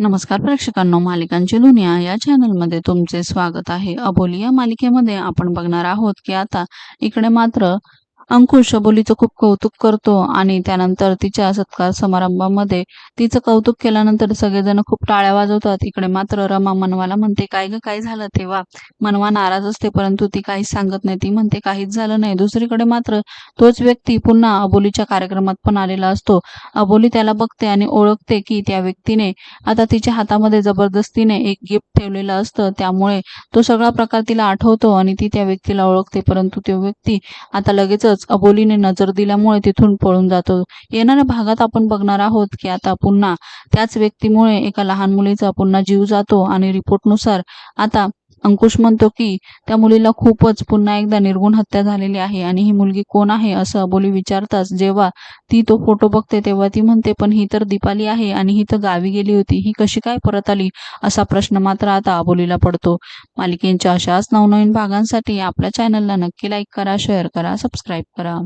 नमस्कार प्रेक्षकांनो मालिकांची दुनिया या चॅनलमध्ये तुमचे स्वागत आहे. अबोली या मालिकेमध्ये आपण बघणार आहोत की आता इकडे मात्र अंकुश अबोलीचं खूप कौतुक करतो आणि त्यानंतर तिच्या सत्कार समारंभामध्ये तिचं कौतुक केल्यानंतर सगळेजण खूप टाळ्या वाजवतात. इकडे मात्र रमा मनवाला म्हणते काय ग काय झालं तेव्हा? मनवा नाराज असते परंतु ती काहीच सांगत नाही. ती म्हणते काहीच झालं नाही. दुसरीकडे मात्र तोच व्यक्ती पुन्हा अबोलीच्या कार्यक्रमात पण आलेला असतो. अबोली त्याला बघते आणि ओळखते की त्या व्यक्तीने आता तिच्या हातामध्ये जबरदस्तीने एक गिफ्ट ठेवलेलं असतं. त्यामुळे तो सगळा प्रकार तिला आठवतो आणि ती त्या व्यक्तीला ओळखते. परंतु तो व्यक्ती आता लगेचच लगेचच अबोलीने नजर दिल्यामुळे तिथून पळून जातो. येणाऱ्या भागात आपण बघणार आहोत की आता पुन्हा त्याच व्यक्तीमुळे एका लहान मुलीचा पुन्हा जीव जातो आणि रिपोर्टनुसार आता अंकुश म्हणतो की त्या मुलीला खूपच पुन्हा एकदा निर्गुण हत्या झालेली आहे आणि ही मुलगी कोण आहे असं अबोली विचारताच जेव्हा ती तो फोटो बघते तेव्हा ती म्हणते पण ही तर दीपाली आहे आणि ही तर गावी गेली होती. ही कशी काय परत आली? असा प्रश्न मात्र आता अबोलीला पडतो. मालिकेंच्या अशाच नवनवीन भागांसाठी आपल्या चॅनलला नक्की लाईक करा शेअर करा सबस्क्राईब करा.